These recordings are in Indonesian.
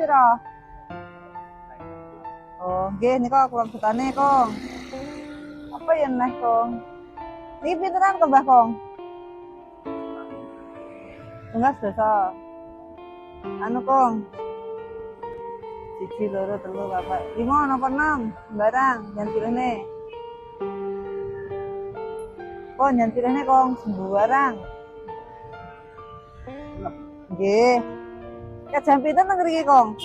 pira? Oh, nggih nika kula betane, Kong. Apa ya neh, Kong? Niki pinteran kok, Mbah Kong? Enggak desa. Anu, Kong. Siji, loro, telu, papat, lima, napa enam? Barang, jangan pilih nih. Kong, jangan pilih nih, Kong. Sembarang. Nggih. Kat jam pinten teng mriki, Kong?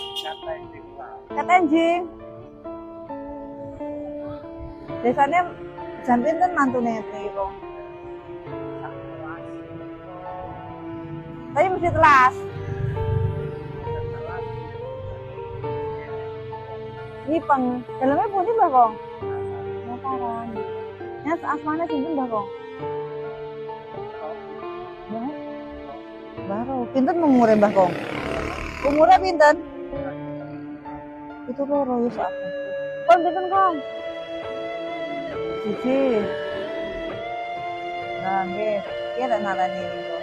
Kat enjing. Biasanya jam pinten mantune mriki, Kong? Tapi mesti telas. Ini peng, dalamnya pundi Mbah Kong? Mataran. Ya, asmane sinten Mbah Kong? Mbah? Baru, pinten umure Mbah Kong? Umurnya pinten? Itu loro wis aku. Kon pinten Kong? Siji. Nah, nggih. Iki tak ngarani niku.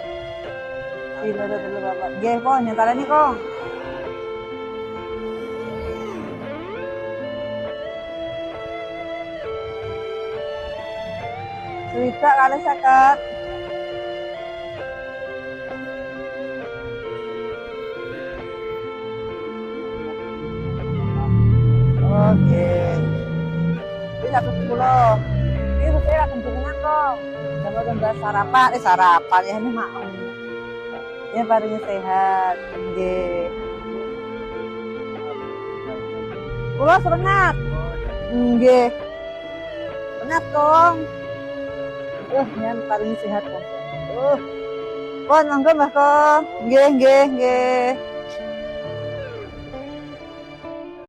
Si loro telu bapak. Nggih, Kong. Swidak kali seket. Ini satu sepuluh. Ini saya akan jenengan kok. Sama jam sarapan, eh sarapan ya ini mau. Ya barunya sehat. Nggih. Kula serengat. Nggih. Serengat kong. Eh, nyan paling sehat kong. Uh. Kon mangga Mbah Kong. Nggih, nggih, nggih.